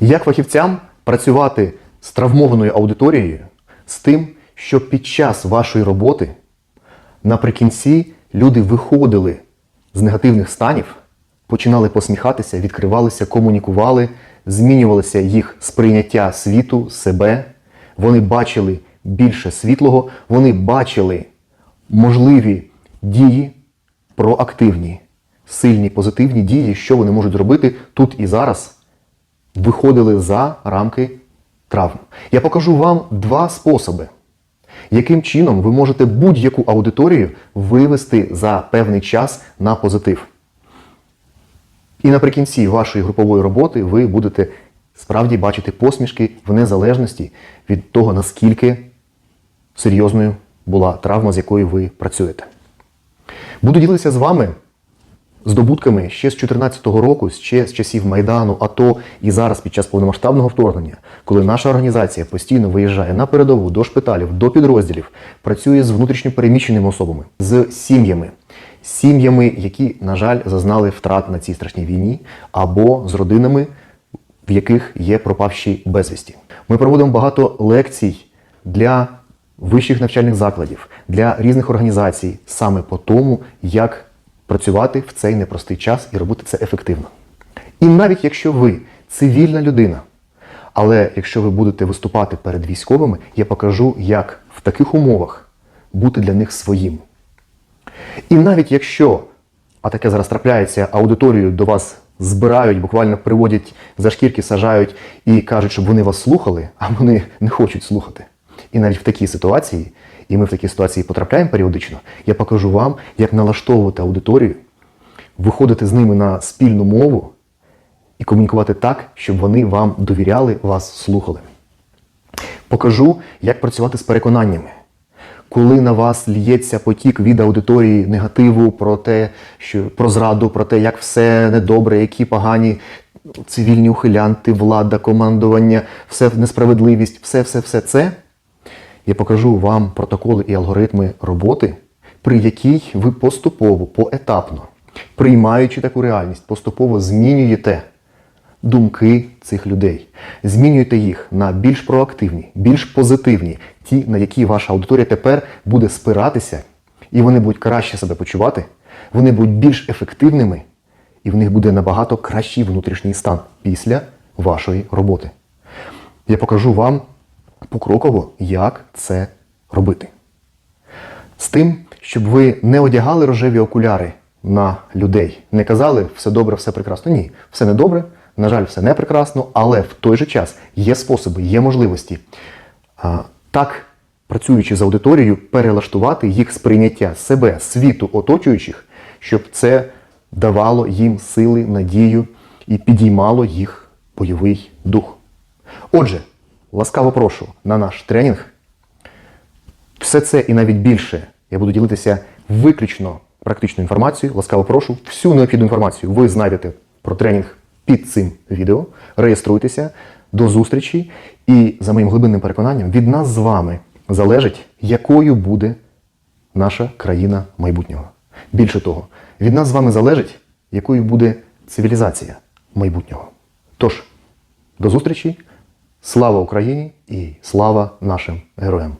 Як фахівцям працювати з травмованою аудиторією з тим, щоб під час вашої роботи наприкінці люди виходили з негативних станів, починали посміхатися, відкривалися, комунікували, змінювалося їх сприйняття світу, себе. Вони бачили більше світлого, вони бачили можливі дії, проактивні, сильні, позитивні дії, що вони можуть зробити тут і зараз, виходили за рамки травм. Я покажу вам два способи, яким чином ви можете будь-яку аудиторію вивести за певний час на позитив. І наприкінці вашої групової роботи ви будете справді бачити посмішки в незалежності від того, наскільки серйозною була травма, з якою ви працюєте. Буду ділитися з вами здобутками ще з 2014 року, ще з часів Майдану, АТО і зараз під час повномасштабного вторгнення, коли наша організація постійно виїжджає на передову до шпиталів, до підрозділів, працює з внутрішньо переміщеними особами, з сім'ями, сім'ями, які, на жаль, зазнали втрат на цій страшній війні, або з родинами, в яких є пропавші безвісті. Ми проводимо багато лекцій для вищих навчальних закладів, для різних організацій саме по тому, як працювати в цей непростий час і робити це ефективно. І навіть якщо ви цивільна людина, але якщо ви будете виступати перед військовими, я покажу, як в таких умовах бути для них своїм. І навіть якщо, а таке зараз трапляється, аудиторію до вас збирають, буквально приводять за шкірки, сажають і кажуть, щоб вони вас слухали, а вони не хочуть слухати. І навіть в такій ситуації, і ми в такі ситуації потрапляємо періодично, я покажу вам, як налаштовувати аудиторію, виходити з ними на спільну мову і комунікувати так, щоб вони вам довіряли, вас слухали. Покажу, як працювати з переконаннями. Коли на вас лється потік від аудиторії негативу про те, що про зраду, про те, як все недобре, які погані цивільні ухилянти, влада, командування, все несправедливість, все, все, все це. Я покажу вам протоколи і алгоритми роботи, при якій ви поступово, поетапно, приймаючи таку реальність, поступово змінюєте думки цих людей. Змінюєте їх на більш проактивні, більш позитивні, ті, на які ваша аудиторія тепер буде спиратися, і вони будуть краще себе почувати, вони будуть більш ефективними, і в них буде набагато кращий внутрішній стан після вашої роботи. Я покажу вам покроково, як це робити. З тим, щоб ви не одягали рожеві окуляри на людей, не казали все добре, все прекрасно. Ні, все не добре, на жаль, все не прекрасно, але в той же час є способи, є можливості так, працюючи з аудиторією, перелаштувати їх сприйняття себе, світу оточуючих, щоб це давало їм сили, надію і підіймало їх бойовий дух. Отже, ласкаво прошу на наш тренінг. Все це і навіть більше я буду ділитися виключно практичною інформацією. Ласкаво прошу. Всю необхідну інформацію ви знайдете про тренінг під цим відео. Реєструйтеся до зустрічі. І за моїм глибинним переконанням, від нас з вами залежить, якою буде наша країна майбутнього. Більше того, від нас з вами залежить, якою буде цивілізація майбутнього. Тож, до зустрічі! Слава Україні і слава нашим героям!